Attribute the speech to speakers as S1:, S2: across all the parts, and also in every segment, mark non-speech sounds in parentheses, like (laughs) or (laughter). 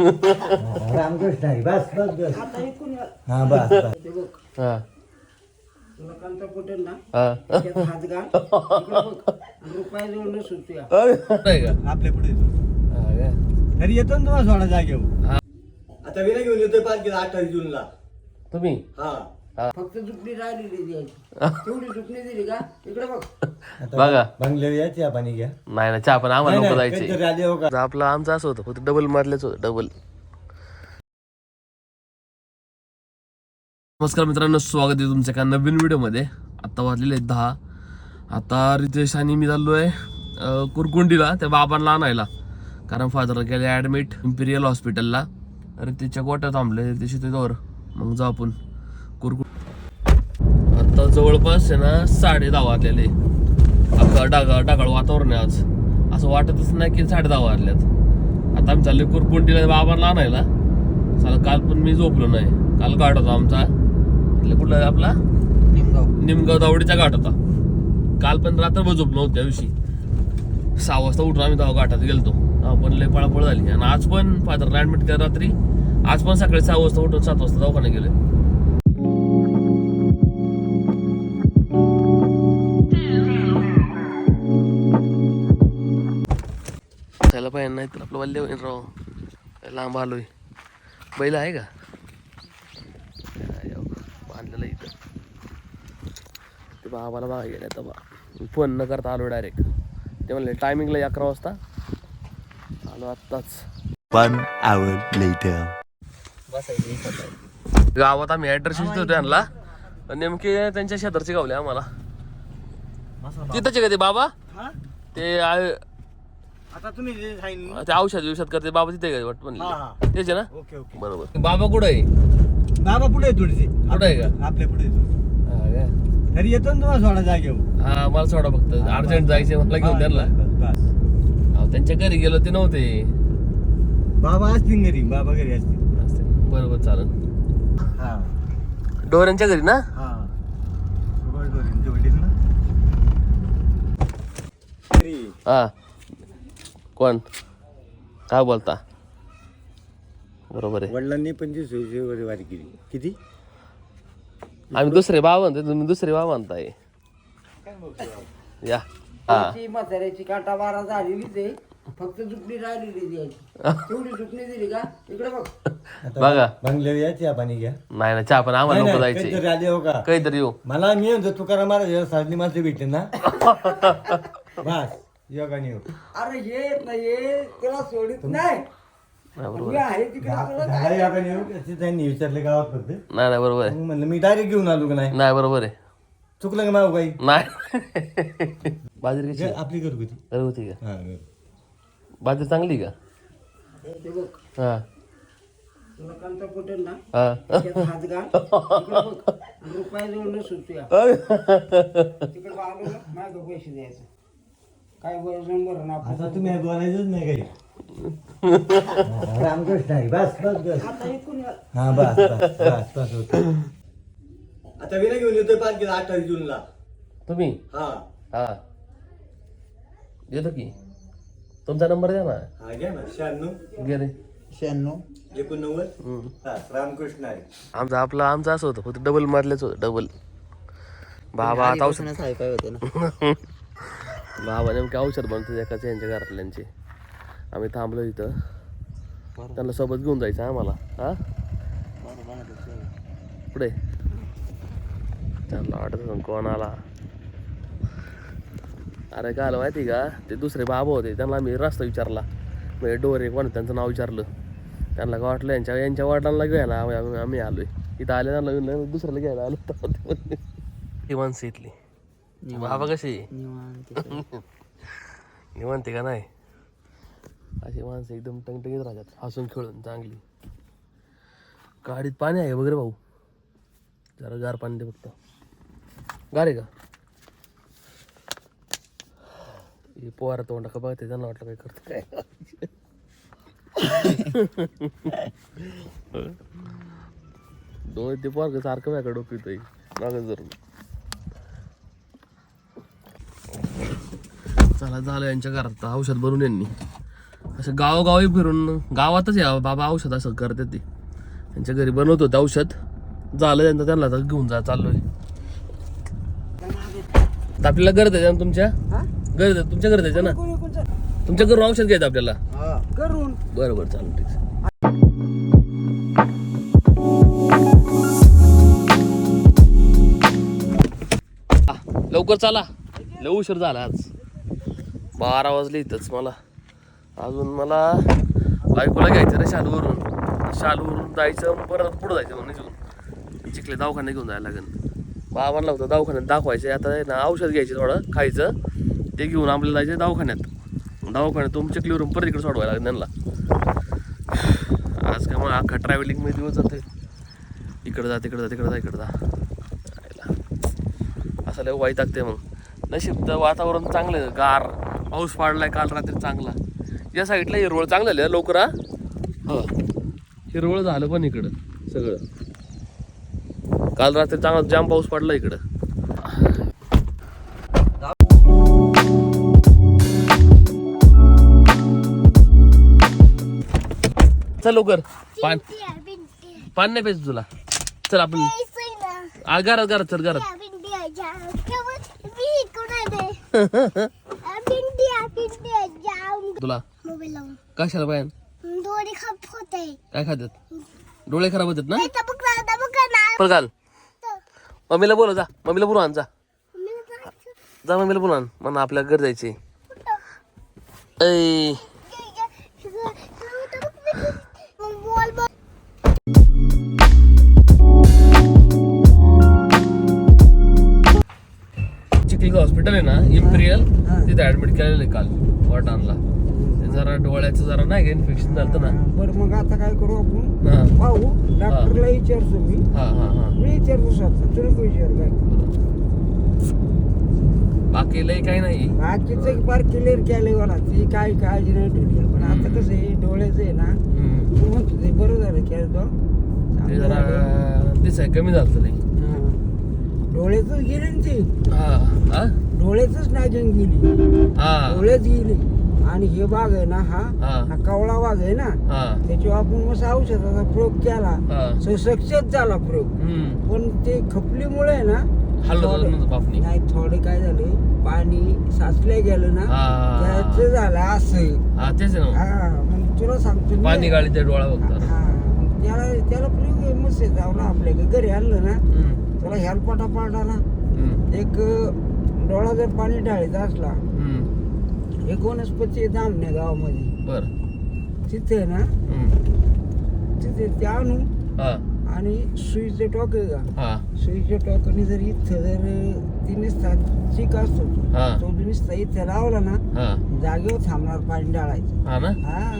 S1: रामकृष्ण बस बस बस. हा बस बस
S2: हा
S3: ना
S2: हा
S3: हात घाल इकडं बघ रुपया
S1: आपल्या पुढे येतो? घरी येतो ना तुम्हाला सोडा जागेवर. आता विना घेऊन येतोय पालखीला अठ्ठावीस जूनला
S2: तुम्ही
S1: हा
S3: फक्त झुकणी राहिलेली द्यायची तेवढी झुकणी दिली का? इकडे बघ.
S2: बघा.
S1: बंगल्यावर यायची पाणी घ्या.
S2: नाही ना चहा पण आम्हाला नको जायचे.
S1: हो
S2: आपलं आमचं असं होतं फक्त डबल मारलेच होतं डबल नमस्कार मित्रांनो स्वागत आहे तुमच्या एका नवीन व्हिडिओमध्ये. आता वाजलेले आहेत दहा. आता रितेश आणि मी चाललो आहे कुरकुंडीला त्या बाबांना आणायला. कारण फादर गेले ॲडमिट इम्पिरियल हॉस्पिटलला रितेशच्या गोट्या थांबले रितेश तिथवर मग जाऊ आपण. कुरकुंड आता जवळपास आहे ना साडे दहा वाजलेले. अख्खा डागा डागाळ वातावरण आहे आज. असं वाटतच नाही की साडे दहा वाजल्यात आता आम्ही चालले कुरकुंडीला बाबांना आणायला चाल काल पण मी झोपलो नाही. काल घाट होता आमचा. इथला कुठला आपला?
S3: निमगाव.
S2: निमगाव दावडीचा घाट होता. काल पण रात्रभर झोपलो त्या दिवशी. सहा वाजता उठून आम्ही तेव्हा घाटात गेलतो. पण लय पळापळ झाली. आणि आज पण फादरला ऍडमिट केलं रात्री. आज पण सकाळी सहा वाजता उठून सात वाजता दवाखान्यात गेले. तर आपलं वल्ले होईन राव लांब आलोय. बैल आहे का? बांधलेलं इथं. ते बाबाला बघा गेले तर बा फोन न करता आलो डायरेक्ट ते म्हणले टायमिंगला अकरा वाजता. आलो आत्ताच.
S4: One hour later.
S2: गावात आम्ही ऍड्रेस होतो त्यांना. पण नेमके त्यांच्या शेजारचे गावले आम्हाला. तिथंचे का ते बाबा? ते आ-
S1: आता तुम्ही जे सांगितलं
S2: ते औषध विषध करते बाबा तिथे काय वाटत
S1: हा,
S2: म्हणले.
S1: हा.
S2: तेच आहे ना?
S1: Okay okay.
S2: बरोबर. बाबा कुठं आहे?
S1: बाबा पुढे आहे थोडीशी.
S2: कुठं आहे का?
S1: आपल्या पुढे येतो
S2: हा का?
S1: घरी येतो ना तुम्हाला सोडा जागेवर
S2: हा मला सोडा फक्त. अर्जंट जायचे मला घेऊन त्यांना.
S1: बस, बस, बस.
S2: अहो, त्यांच्या घरी गेलो ते नव्हते.
S1: बाबा असतील घरी. बाबा घरी असतील.
S2: असते. बरोबर चालेल.
S1: हा.
S2: डोऱ्यांच्या घरी ना?
S1: हा. घरी
S2: हा. कोण? काय बोलता? बरोबर आहे.
S1: वडिलांनी पंचवीस वर्षी वारी केली. किती?
S2: आम्ही दुसरे भाव म्हणतो तुम्ही दुसरे भाव म्हणताय. या. हा.
S3: म्हाताऱ्याची काटा बारा झालेलीच आहे. फक्त राहिलेली द्यायची तेवढी झुकणी दिली का? इकडे बघ.
S2: बघा.
S1: बंगल्यावर यायची पाणी घ्या.
S2: नाही ना चहा पण आम्हाला नको जायचे.
S1: काहीतरी आले हो का?
S2: काहीतरी येऊ
S1: मला मी म्हणतो तुकाराम महाराज साधनी माणसं भेटते ना. (laughs) बस. योगाने
S3: अरे हे येत नाही हे त्याला सोडित नाही
S2: नाही. बरोबर.
S3: मी आहे तिकडे तुला काय?
S1: झाला योगाने येऊ असे त्यांनी विचारले गावात फक्त
S2: नाही नाही बरोबर आहे.
S1: मग म्हणलं मी डायरेक्ट घेऊन आलो का नाही?
S2: नाही बरोबर आहे.
S1: चुकलं का माव काही
S2: नाही. बाजरी कशी
S1: आपली घरगुती
S2: घरगुती का?
S1: हा.
S2: बाजरी चांगली का?
S3: ते बघ.
S2: हा.
S3: तुला कांता फुटेल ना?
S2: हा.
S3: त्याच्यात हात घाल. (laughs) इकडे बघ. आणि रुपया जवळ न सुटूया. (laughs) तिकडे आलो ना माझं पैसे द्यायचं. काय वजन आपण
S1: आता तुम्ही बोलायचंच नाही काही. रामकृष्ण हरी बस बस बस.
S3: आता.
S1: हा बस बस बस बस होत आता विना घेऊन येतोय अठ्ठावीस जूनला.
S2: तुम्ही?
S1: हा.
S2: हा. येतो की. तुमचा नंबर द्या ना.
S1: हा घ्या ना. शहाण्णव.
S2: गे रे.
S1: शहाण्णव. एकोणनव्वद. हा रामकृष्ण हरी
S2: आमचं आपलं आमचं असं होतं. फक्त डबल मारलेच होतं डबल बाबा
S3: काय होते ना. (laughs)
S2: बाबा नेमके औषध बनतो एकाच यांच्या घरातल्यांचे. आम्ही थांबलो इथं. त्यांना सोबत घेऊन जायचं आम्हाला. हा? पुढे. त्यांना वाटत कोण आला. अरे काय आलं माहिती का ते दुसरे बाबा होते त्यांना मी रस्ता विचारला. म्हणजे डोरे कोण त्यांचं नाव विचारलं. त्यांना काय वाटलं यांच्या यांच्या वडिलांना घ्यायला आम्ही आलोय. इथं आले त्यांना दुसऱ्याला घ्यायला आलो. इथली. बाबा कशी? निवांते. (laughs) का नाही? अशी माणसं एकदम टंगटंगीत राहतात हसून खेळून चांगली. गाडीत पाणी आहे वगैरे भाऊ? जरा गार पाणी दे फक्त. गार आहे का? हे पोहारा तोंडा का बघते त्यांना वाटलं काय करतो काय? दोन ते पोरग सारखं व्याकडे डोकितोय मागं जरूर. चला झालं यांच्या घरात. औषध भरून यांनी. असं गावोगावी फिरून गावातच या बाबा औषध असं करते ते. त्यांच्या घरी बनवत होते औषध. झालं त्यांचं त्यांना आता घेऊन जा चाललोय. आपल्याला गरज आहे ना तुमच्या? गरज आहे तुमच्या गरज आहे ना? तुमच्या घरून औषध घ्यायचं आपल्याला?
S3: करून
S2: बरं बरं चालेल ठीक लवकर चला. लय उशीर झाला आज. बारा वाजले इथंच मला. अजून मला बायकोला घ्यायचं रे शालूवरून. शालूवरून जायचं मग परत पुढं जायचं म्हणून इथून. चिखले दवाखान्यात घेऊन जायला लागेल. बाबांना होतं दवाखान्यात दाखवायचं आता आहे ना औषध घ्यायचे थोडं खायचं. ते घेऊन आपल्याला जायचं दवाखान्यात. दवाखान्यात तुम चिखलीवरून परत इकडे सोडवायला लागेल त्यांना. आज काय मग अख्खा ट्रॅव्हलिंगमध्ये दिवस जाते इकडं जा तिकडं जा तिकडं जा इकडं जा. असं लय वाईट लागते मग. नशीब तर वातावरण चांगलं गार. पाऊस पडलाय काल रात्री चांगला. या साईडला हिरवळ चांगलं झालं लवकर हा? हिरवळ झालं पण इकडं सगळं. काल रात्री चांगला जाम पाऊस पडला इकडं. चल लवकर पान पान नाही पाहिजे तुला. चल आपण आ, घरात घरात चल घरात. (laughs) तुला? कशाला पाहिजे
S5: दोरी खप होते.
S2: काय खातात डोळे खराब होतात ना? पण घाल. मम्मीला बोला जा. मम्मीला बोलू आण जा. जा मम्मीला बोलू आण. म्हणा आपल्या घर जायचे ऐ. चिखली हॉस्पिटल आहे ना इम्पिरियल तिथे ऍडमिट केलेलं काल वॉटानला जरा डोळ्याचं जरा नाही का इन्फेक्शन झालं ना?
S3: बरं मग आता काय करू आपण? पाहू. डॉक्टरला विचारतो मी.
S2: हा हा हा.
S3: मी विचारतो तुला काय विचार काय
S2: बाकी लय काही नाही.
S3: बाकीचं फार क्लिअर केलंय मला. ती काय काळजी नाही ठेवली. पण आता कसं आहे डोळ्याचं आहे ना. तू म्हणतो ते बरं झालं केलं तो.
S2: जरा दिसाय कमी झालं लय.
S3: हा. डोळ्यातच गेली ना ती.
S2: हा हा?
S3: डोळ्यातच नागिन गेली.
S2: हा.
S3: डोळ्यात गेली. आणि हे बाग आहे ना हा?
S2: हा.
S3: हा कवळा बाग आहे ना?
S2: हा.
S3: त्याच्यावर आपण मस्त औषधाचा प्रयोग केला. सक्सेस झाला प्रयोग.
S2: हम्म.
S3: पण ते खपलीमुळे आहे ना
S2: हल्लो
S3: थोडं-
S2: जातं बापनी.
S3: नाही थोडे काय झाले? पाणी साचले गेलं ना?
S2: हा.
S3: त्याचं झालं असं.
S2: हा तेच आहे ना.
S3: हा मग तुला सांगतो मी.
S2: पाणी गाळी ते डोळा बघतात
S3: हा. मग त्याला त्याला प्रयोग मस्त आहे. जाऊ ना आपल्या घरी आणलं ना.
S2: हम्म,
S3: त्याला हेलपाटा पाडला ना
S2: हम्म,
S3: एक डोळा जर पाणी ढाळीचा असला. एक वनस्पती आहे जामण्या गावामध्ये.
S2: बर.
S3: तिथे ना. तिथे ते आणू आणि सुईचे टोक आहे का सुईच्या टोकाने जर इथं जर ती निसता चिक असतो तो.
S2: हा.
S3: तो जर निसता इथे लावला ना
S2: हा.
S3: जागेवर थांबणार पाणी डाळायचं
S2: हा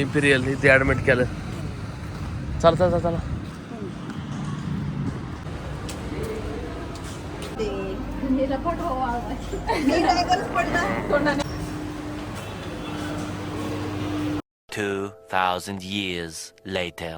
S2: इम्पिरियल इथे ऍडमिट केलं. चला चला चला.
S4: Two thousand years later.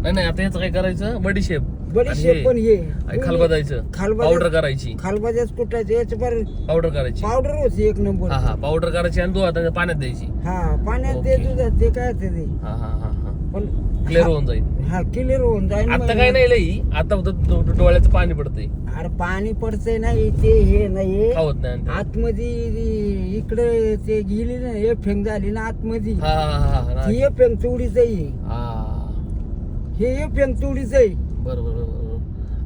S2: नाही नाही आता याचं काय करायचं? बडीशेप.
S3: बडीशेप पण ये
S2: खालबदायचं.
S3: खालबाजा-
S2: पावडर करायची.
S3: खालबाजाच कुटायचं याचं बरं
S2: पावडर करायची.
S3: पावडर होती एक नंबर.
S2: हा हा पावडर करायची आणि तू आता पाण्यात द्यायची.
S3: हा पाण्यात ते
S2: ओके.
S3: दुधात ते काय ते.
S2: हा हा हा हा.
S3: पण
S2: क्लिअर होऊन जाईल.
S3: हा क्लिअर होऊन जाईल
S2: आता
S3: मग.
S2: काय नाही लई आता फक्त डो- डोळ्याचं पाणी पडतंय.
S3: अरे पाणी पडतंय नाही ते हे नाही.
S2: खावत नाही आणि ते.
S3: आतमध्ये इकडे ते गेली ना हे फेंग झाली ना आतमध्ये.
S2: हा हा हा हा
S3: ही हे फेंग चोडीच आहे.
S2: हा.
S3: हे हे फेंग चोडीच आहे.
S2: बरं बरं बरं बरं.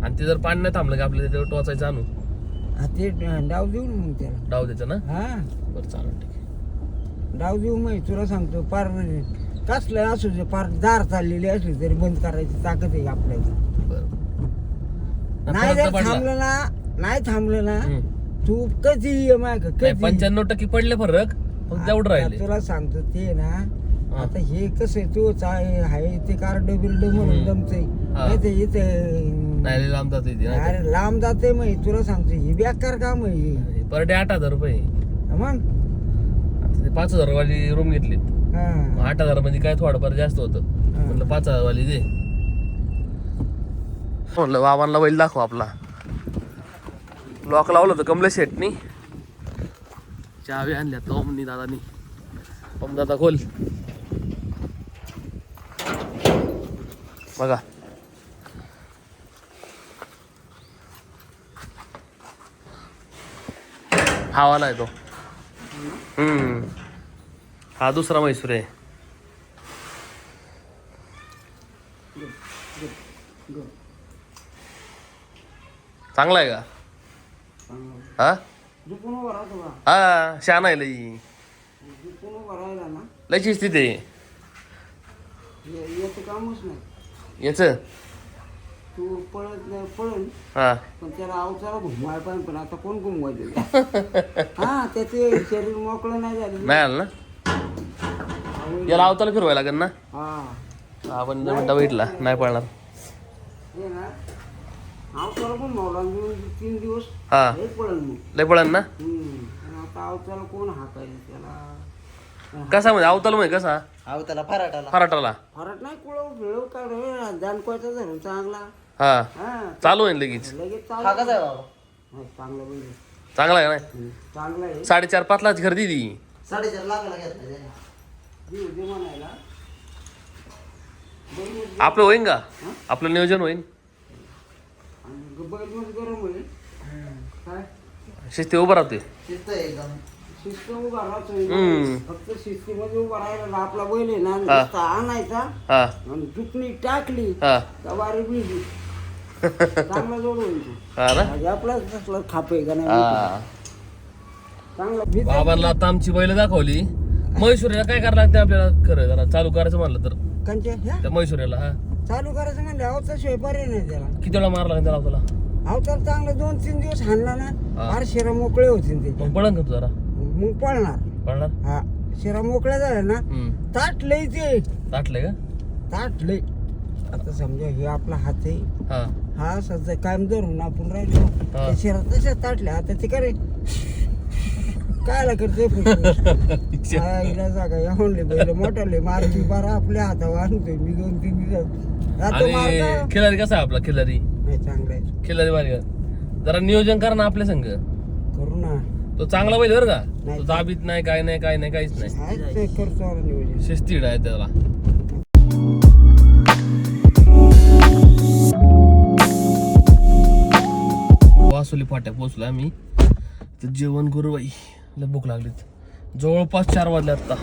S2: आणि ते जर पाणी नाही थांबलं की आपल्याला त्याच्यावर टोचायचं आणू
S3: हा, ते डाव देऊ ना मग त्याला
S2: डाव द्यायचं ना
S3: हा
S2: बरं चालेल ठीक आहे
S3: डाव देऊ मग तुला सांगतो पार कसलं असू दे पार दार चाललेली असली तरी बंद करायची ताकद आहे आपल्याला
S2: बरं
S3: नाही जर. थांबलं ना नाही थांबलं ना. तू कधी ये माग कधी
S2: पंच्याण्णव टक्के पडले फरक फक्त तेवढं
S3: आता
S2: राहिले
S3: तुला सांगतो ते ना. आता हे कसं आहे तू आहे ते कार्ड बिल्ड म्हणून. जमतंय
S2: हा.
S3: नाही ते इथे
S2: नाही लय लांब जाते ती
S3: अरे लांब जाते मग तुला सांगतो ही बेकार काम आहे हे.
S2: पर डे आठ हजार रुपये.
S3: मग?
S2: आता ते पाच हजार वाली रूम घेतली
S3: हा.
S2: आठ हजारमध्ये काय थोडंफार जास्त होतं. म्हटलं पाच हजार वाली दे. म्हणलं बाबांना बैल दाखव आपला. लॉक लावलं होतं कमलेश शेटनी. चावी आणल्या ओमनी दादानी. ओम दादा खोल. बघा. हा वाला आहे तो. हम्म. हा दुसरा म्हैसूर आहे. चांगला आहे का? हा?
S3: झुकून उभा राहतो का?
S2: हा शान आहे लई.
S3: झुकून उभा राहिला ना.
S2: लई शिस्तीत आहे.
S3: हे- याचं कामच नाही.
S2: याच?
S3: तू पळत
S2: हा.
S3: पण त्याला घुमवाय पण आता कोण घुमवायचं (laughs) हा त्याचे शरीर मोकळं नाही झालं.
S2: नाही आलं ना? याला अवताला फिरवायला लागेल ना?
S3: हा.
S2: आपण जर म्हणता नाही पळणार.
S3: हे ना अवचारा पण मावला दोन तीन दिवस
S2: हा.
S3: हे मग.
S2: लय पळण ना?
S3: हम्म. आणि आता कोण हाकायचं त्याला?
S2: कसा म्हणजे अवताल म्हणजे कसा?
S1: अहो त्याला फराटाला.
S2: फराटाला.
S3: फरक नाही कुळव फिळव काढ दानकोयचा धरून चांगला.
S2: हा.
S3: हा.
S2: चालू आहे लगेच?
S3: लगेच
S1: हा
S3: चांगला
S1: कसा आहे बाबा?
S3: हा, चांगला बैल आहे.
S2: चांगला आहे का नाही
S3: हम्म. चांगला आहे.
S2: साडेचार पाच लाख खरेदी ती
S1: साडेचार लाखाला घेतला त्याने.
S3: देऊ दे म्हणायला. बैल मध्ये-
S2: आपलं होईन का? आपलं नियोजन होईन?
S3: आणि बैलमध्ये गरम होईल. काय?
S2: शिस्ती उभं राहते
S1: शिस्त आहे एकदम.
S3: शिस्त उभा राहतो
S2: हम्म.
S3: फक्त शिस्तीमध्ये उभा राहिला ना आपला बैल आहे ना नुसता आणायचा
S2: हा.
S3: आणि टाकली
S2: हा.
S3: बिजली चांगला जोड होईल तो.
S2: हा ना?
S3: म्हणजे आपलाच तसला खाप आहे का नाही
S2: हा.
S3: चांगला भीत
S2: बाबांना आता आमची बैल दाखवली. म्हैसूरला काय करायला लागते आपल्याला? खरं जरा चालू करायचं म्हणलं तर.
S3: कंच्या ह्या?
S2: त्या म्हैसूरला हा.
S3: चालू करायचं म्हणलं अवतार शिवाय पर्याय नाही त्याला.
S2: किती वेळा मारला त्याला आपल्याला
S3: अवतार चांगला दोन तीन दिवस हाणला ना
S2: हा.
S3: फार शिरा मोकळे होतील त्याचे
S2: मग पळण का तू जरा?
S3: मग पळणार.
S2: पळणार?
S3: हा. शिरा मोकळ्या झाल्या ना
S2: हम्म.
S3: ताट लय ते.
S2: ताटले का?
S3: ताट लय आता समजा हे आपला हात आहे.
S2: हा.
S3: हा सध्या कायम धरून आपण राहिलो.
S2: हा.
S3: त्या शिरा तशा ताटल्या? आता ते करे कायला करते आईला (laughs) जागा या म्हणले बैल मोठाले मारती बारा आपल्या हातावर आणतोय मी दोन तीन दिवस. आता
S2: आणि
S3: मारता
S2: खिलारी कसा आहे आपला? खिलारी
S3: नाही चांगला आहे.
S2: खिलारी का जरा नियोजन करा ना आपल्या संघ.
S3: करू ना.
S2: तो चांगला बैल बरं का?
S3: नाही.
S2: तो जाबीत नाही काय नाही काय नाही काहीच नाही.
S3: ते करतो नियोजन.
S2: शिस्तीड आहे त्याला. वासोली फाट्या पोचलो आम्ही. तर जेवण करू बाई लय भूक लागलीत. जवळपास चार वाजले आत्ता